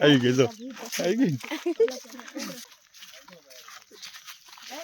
Aí, Guizão. Aí, Guizão. ગઈ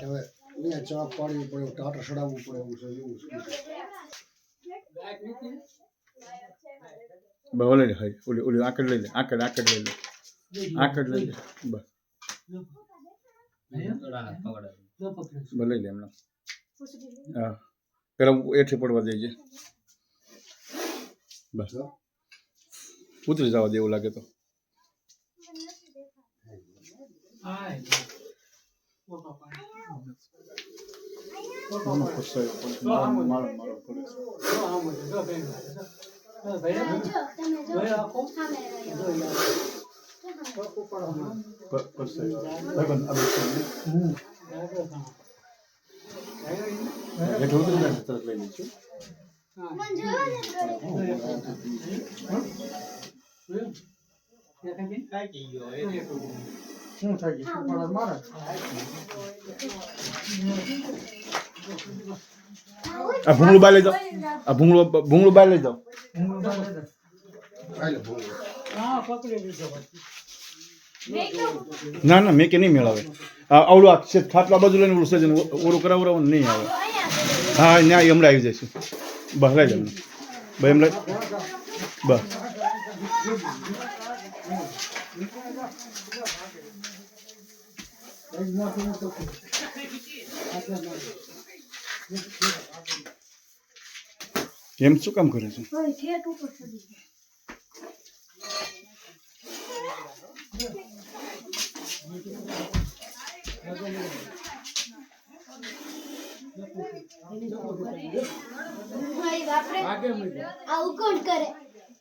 હા હવે અહીંયા ચા પાડવી પડે ટાટા ચડાવવું પડે એવું છે એવું છે. બસ ઓલે લે હાઈ ઓલી ઓલી આકડ લઈ લે આકડ આકડ લઈ લે. આકડ લઈ લે બસ. લઈ લે હમણાં હા પેલા એઠે પડવા દેજે. બસ. ઉતરી જવા દેવું લાગે તો. હેઠે ઉતરી જાય તરત લઈ લઈશું શું થાય છે શું પડે મારે આ ભૂંગળું બાય લઈ જાઓ આ ભૂંગળું ભૂંગળું બાય લઈ જાઓ ના ના મેં કે નહીં મેળાવે આ આવડું આ છે ખાટલા બાજુ લઈને ઓલું છે ઓરું કરાવડાવવાનું નહીં આવે હા ન્યાય હમણાં આવી જશે બસ લઈ જાવ બસ એમ લઈ બસ એમ શું કામ કરે છે ઓય ઠેઠ ઉપર ચડી ગયો. મારી બાપરે આવું કોણ કરે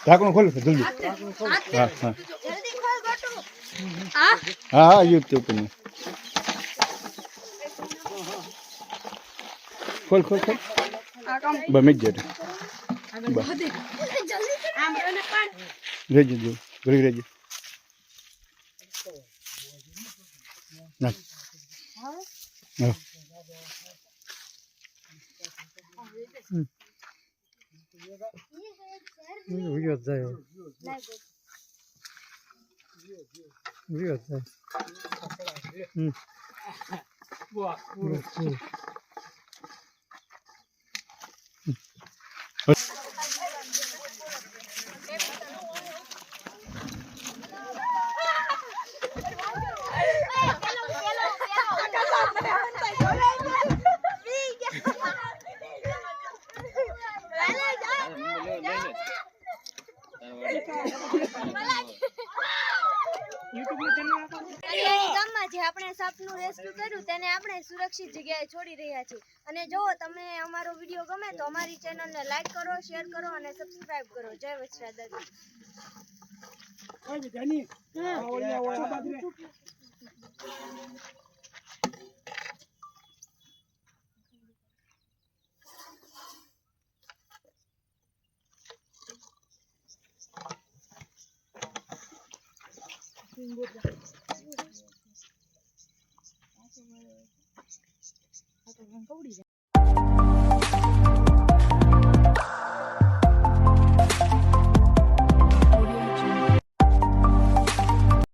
ઢાંકણું ખોલી જલ્દી હા હા. હા. હા યુ તે ઉપર ખોલ ખોલ ખોલ. બમી જ જશે બસ. જલ્દી આમ અને પણ રેજે Ну, уйдет за его. Вот, вот. તેને આપણે સુરક્ષિત જગ્યાએ છોડી રહ્યા છીએ અને જો તમે અમારો વીડિયો ગમે તો અમારી ચેનલને લાઈક કરો શેર કરો અને સબસ્ક્રાઇબ કરો જય વચરા દાદા આ તો કવડી જાય